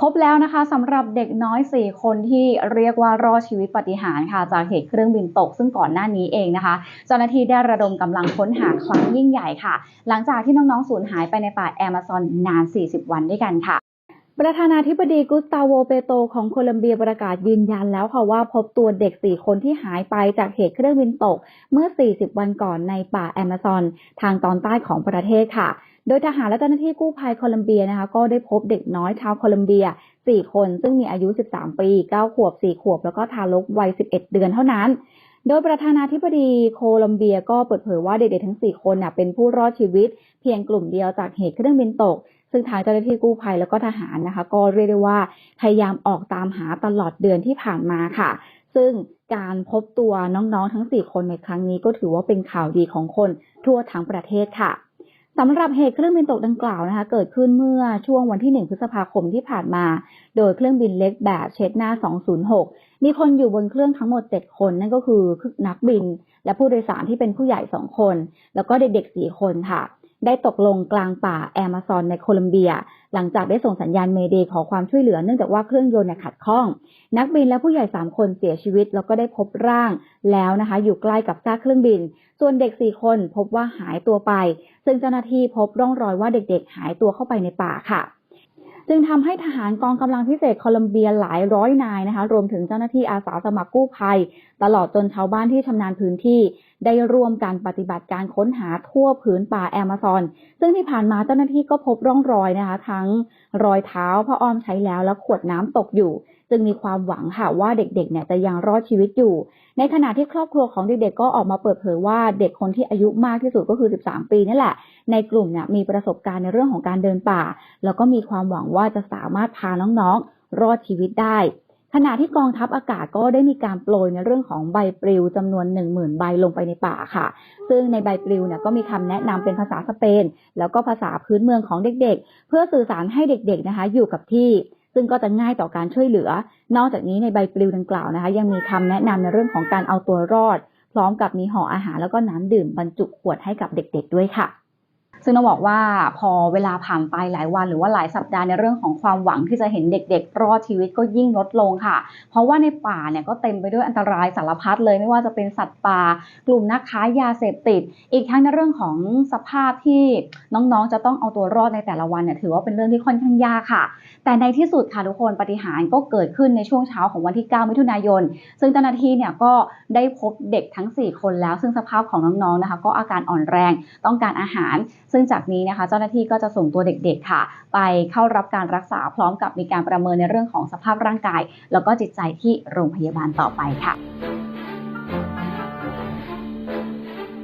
พบแล้วนะคะสำหรับเด็กน้อย 4 คนที่เรียกว่ารอดชีวิตปาฏิหารย์ค่ะ จากเหตุเครื่องบินตก ซึ่งก่อนหน้านี้เองนะคะ เจ้าหน้าที่ได้ระดมกำลังค้นหาครั้งยิ่งใหญ่ค่ะ หลังจากที่น้อง ๆ สูญหายไปในป่าแอมะซอนนาน 40 วันด้วยกันค่ะประธานาธิบดีกุสตาโวเปโตของโคลัมเบียประกาศยืนยันแล้วค่ะว่าพบตัวเด็ก 4 คนที่หายไปจากเหตุเครื่องบินตก เมื่อ 40 วันก่อนในป่าแอมะซอน ทางตอนใต้ของประเทศค่ะ โดยทหารและเจ้าหน้าที่กู้ภัยโคลัมเบียนะคะก็ได้พบเด็กน้อยชาวโคลัมเบีย 4 คนซึ่งมีอายุ 13 ปี 9 ขวบ 4 ขวบ แล้วก็ทารกวัย 11 เดือนเท่านั้น โดยประธานาธิบดีโคลัมเบียก็เปิดเผยว่าเด็กๆทั้ง 4 คนน่ะเป็นผู้รอดชีวิต เพียงกลุ่มเดียวจากเหตุเครื่องบินตก ซึ่งทางเจ้าหน้าที่กู้ภัยแล้วก็ทหารนะคะ ก็เรียกได้ว่าพยายามออกตามหาตลอดเดือนที่ผ่านมาค่ะ ซึ่งการพบตัวน้องๆทั้ง 4 คนในครั้งนี้ก็ถือว่าเป็นข่าวดีของคนทั่วทั้งประเทศค่ะ สำหรับเหตุเครื่องบินตกดังกล่าวนะคะ เกิดขึ้นเมื่อช่วงวันที่ 1 พฤษภาคมที่ผ่านมา โดยเครื่องบินเล็กแบบเชดนา 206 มีคนอยู่บนเครื่องทั้งหมด 7 คน นั่นก็คือนักบิน และผู้โดยสารที่เป็นผู้ใหญ่ 2 คน แล้วก็เด็กๆ 4 คนค่ะ ได้ตกลงกลางป่าแอมะซอนในโคลัมเบีย หลังจากได้ส่งสัญญาณเมเดย์ขอความช่วยเหลือเนื่องจากว่าเครื่องยนต์ขัดข้อง นักบินและผู้ใหญ่ 3 คนเสียชีวิต แล้วก็ได้พบร่างแล้วนะคะ อยู่ใกล้กับซากเครื่องบิน ส่วนเด็ก 4 คนพบว่าหายตัวไป ซึ่งเจ้าหน้าที่พบร่องรอยว่าเด็กๆ หายตัวเข้าไปในป่าค่ะ จึงทำให้ทหารกองกำลังพิเศษโคลัมเบียหลายร้อยนายนะคะ รวมถึงเจ้าหน้าที่อาสาสมัครกู้ภัย ตลอดจนชาวบ้านที่ชำนาญพื้นที่ ได้ร่วมการปฏิบัติการค้นหาทั่วผืนป่าแอมะซอน ซึ่งที่ผ่านมาเจ้าหน้าที่ก็พบร่องรอยนะคะ ทั้งรอยเท้าผ้าอ้อมใช้แล้วและขวดน้ำตกอยู่ จึงมีความหวังค่ะว่าเด็กๆเนี่ยจะยังรอดชีวิตอยู่ ในขณะที่ครอบครัวของเด็กๆก็ออกมาเปิดเผยว่าเด็กคนที่อายุมากที่สุดก็คือ 13 ปีนี่แหละ ในกลุ่มเนี่ยมีประสบการณ์ในเรื่องของการเดินป่า แล้วก็มีความหวังว่าจะสามารถพาน้องๆ รอดชีวิตได้ขณะที่กองทัพอากาศก็ได้มีการโปรยในเรื่องของใบปลิวจำนวน 10,000 ใบลงไปในป่าค่ะ ซึ่งในใบปลิวเนี่ยก็มีคำแนะนำเป็นภาษาสเปน แล้วก็ภาษาพื้นเมืองของเด็กๆ เพื่อสื่อสารให้เด็กๆนะคะอยู่กับที่ ซึ่งก็จะง่ายต่อการช่วยเหลือ นอกจากนี้ในใบปลิวดังกล่าวนะคะ ยังมีคำแนะนำในเรื่องของการเอาตัวรอด พร้อมกับมีห่ออาหารแล้วก็น้ำดื่มบรรจุขวดให้กับเด็ก ๆ ด้วยค่ะ ซึ่งต้องบอกว่าพอเวลาผ่านไปหลายวัน หรือว่าหลายสัปดาห์ในเรื่องของความหวังที่จะเห็นเด็กๆ รอดชีวิตก็ยิ่งลดลงค่ะ เพราะว่าในป่าเนี่ยก็เต็มไปด้วยอันตรายสารพัดเลยไม่ว่าจะเป็นสัตว์ป่า กลุ่มนักค้ายาเสพติด อีกทั้งในเรื่องของสภาพที่น้องๆ จะต้องเอาตัวรอดในแต่ละวันเนี่ยถือว่าเป็นเรื่องที่ค่อนข้างยากค่ะ แต่ในที่สุดค่ะทุกคนปฏิหารก็เกิดขึ้นในช่วงเช้าของวันที่ 9 มิถุนายน ซึ่งเจ้าหน้าที่เนี่ยก็ได้พบเด็กทั้ง 4 คนแล้ว ซึ่งสภาพของน้องๆนะคะ ก็อาการอ่อนแรงต้องการอาหารซึ่งจากนี้นะคะเจ้าหน้าที่ก็จะส่งตัวเด็กๆค่ะ ไปเข้ารับการรักษาพร้อมกับมีการประเมินในเรื่องของสภาพร่างกาย แล้วก็จิตใจที่โรงพยาบาลต่อไปค่ะ